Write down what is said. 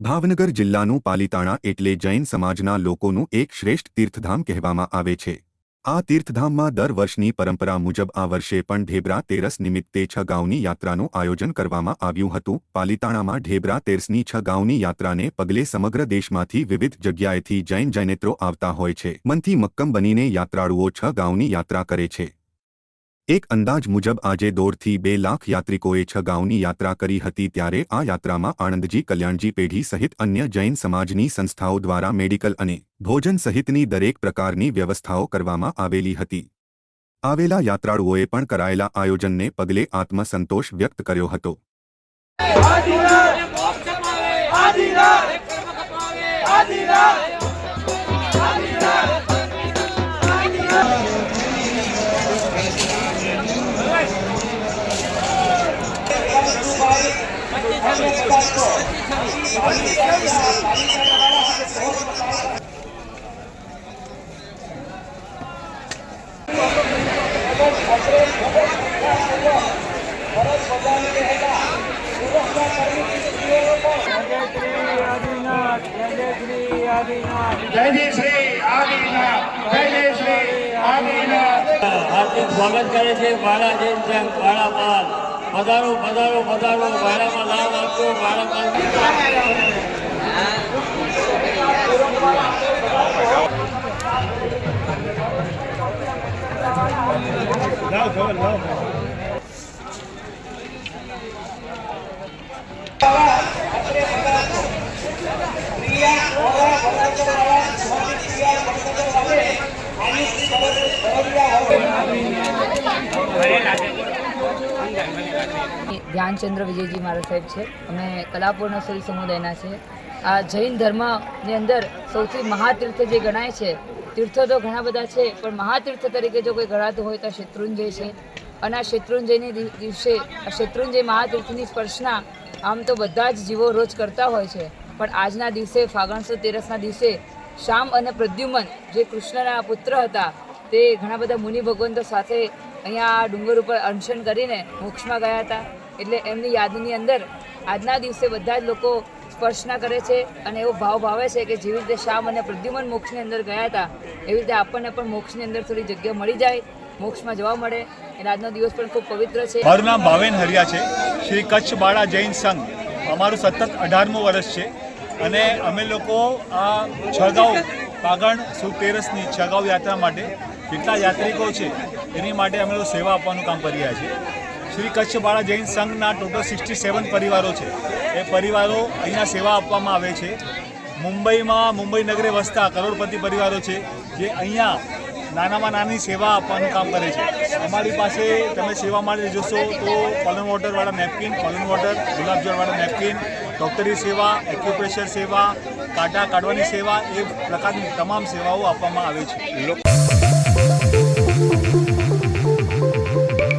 ભાવનગર જિલ્લાનું પાલીતાણા એટલે જૈન સમાજના લોકોનું એક શ્રેષ્ઠ તીર્થધામ કહેવામાં આવે છે. આ તીર્થધામમાં દર વર્ષની પરંપરા મુજબ આ વર્ષે પણ ઢેબરા તેરસ નિમિત્તે છ ગાઉની યાત્રાનું આયોજન કરવામાં આવ્યું હતું. પાલીતાણામાં ઢેબરા તેરસની છ ગાઉની યાત્રાને પગલે સમગ્ર દેશમાંથી વિવિધ જગ્યાએથી જૈન જૈનેત્રો આવતા હોય છે. મનથી મક્કમ બનીને યાત્રાળુઓ છ ગાંવની યાત્રા કરે છે. એક અંદાજ મુજબ આજે દોઢથી બે લાખ યાત્રિકોએ છ ગાંવની યાત્રા કરી હતી ત્યારે આ યાત્રામાં આણંદજી કલ્યાણજી પેઢી સહિત અન્ય જૈન સમાજની સંસ્થાઓ દ્વારા મેડિકલ અને ભોજન સહિતની દરેક પ્રકારની વ્યવસ્થાઓ કરવામાં આવેલી હતી. આવેલા યાત્રાળુઓએ પણ કરાયેલા આયોજનને પગલે આત્મસંતોષ વ્યક્ત કર્યો હતો. જય જય શ્રી આદિનાથ જય જય શ્રી આદિનાથ હાર્દિક સ્વાગત કરે છે બાળા જૈન સંઘ બાળાપાલ પધારો પધારો પધારો. ભાડામાં લાભ આપજો બાળાપાલ ધ્યાનચંદ્ર વિજયજી મારા સાહેબ છે. અમે કલાપુર સૂરી સમુદાયના છે આ જૈન ધર્મની અંદર સૌથી મહાતીર્થ જે ગણાય છે, તીર્થો તો ઘણા બધા છે, પણ મહાતીર્થ તરીકે જો કોઈ ગણાતું હોય તો શેત્રુંજય છે. અને આ શેત્રુંજયની દિવસે, આ શેત્રુંજય મહાતીર્થની સ્પર્શના આમ તો બધા જ જીવો રોજ કરતા હોય છે. પણ આજના દિવસે ફાગણ સુદ તેરસના દિવસે શ્યામ અને પ્રદ્યુમન જે કૃષ્ણના પુત્ર હતા, તે ઘણા બધા મુનિ ભગવંતો સાથે અહીંયા ડુંગર ઉપર અનશન કરીને મોક્ષમાં ગયા હતા. એટલે એમની યાદની અંદર આજના દિવસે બધા જ લોકો સ્પર્શના કરે છે અને એવો ભાવ ભાવે છે કે જેવી રીતે શ્યામ અને પ્રદ્યુમન મોક્ષની અંદર ગયા હતા, એવી રીતે આપણને પણ મોક્ષની અંદર થોડી જગ્યા મળી જાય, મોક્ષમાં જવા મળે. એટલે આજનો દિવસ પણ ખૂબ પવિત્ર છે. મારું નામ ભાવેન હરિયા છે. શ્રી કચ્છ બાળા જૈન સંઘ. અમારું સતત અઢારમું વર્ષ છે અને અમે લોકો આ છગાઉ પાગણ સુતેરસની છગાઉ યાત્રા માટે જેટલા યાત્રિકો છે એની માટે અમે લોકો સેવા આપવાનું કામ કરી રહ્યા છીએ. શ્રી કચ્છ બાળા જૈન સંઘના ટોટલ સિક્સટી સેવન પરિવારો છે. એ પરિવારો અહીંયા સેવા આપવામાં આવે છે. મુંબઈમાં, મુંબઈ નગરે વસતા કરોડપતિ પરિવારો છે, જે અહીંયા નાનામાં નાની સેવા આપવાનું કામ કરે છે. અમારી પાસે તમે સેવા માટે જોશો તો કોલન વોટરવાળા નેપકિન, કોલન વોટર ગુલાબજળવાળા નેપકિન, ડૉક્ટરી સેવા, એક્યુપ્રેશર સેવા, કાંટા કાઢવાની સેવા, એ પ્રકારની તમામ સેવાઓ આપવામાં આવે છે.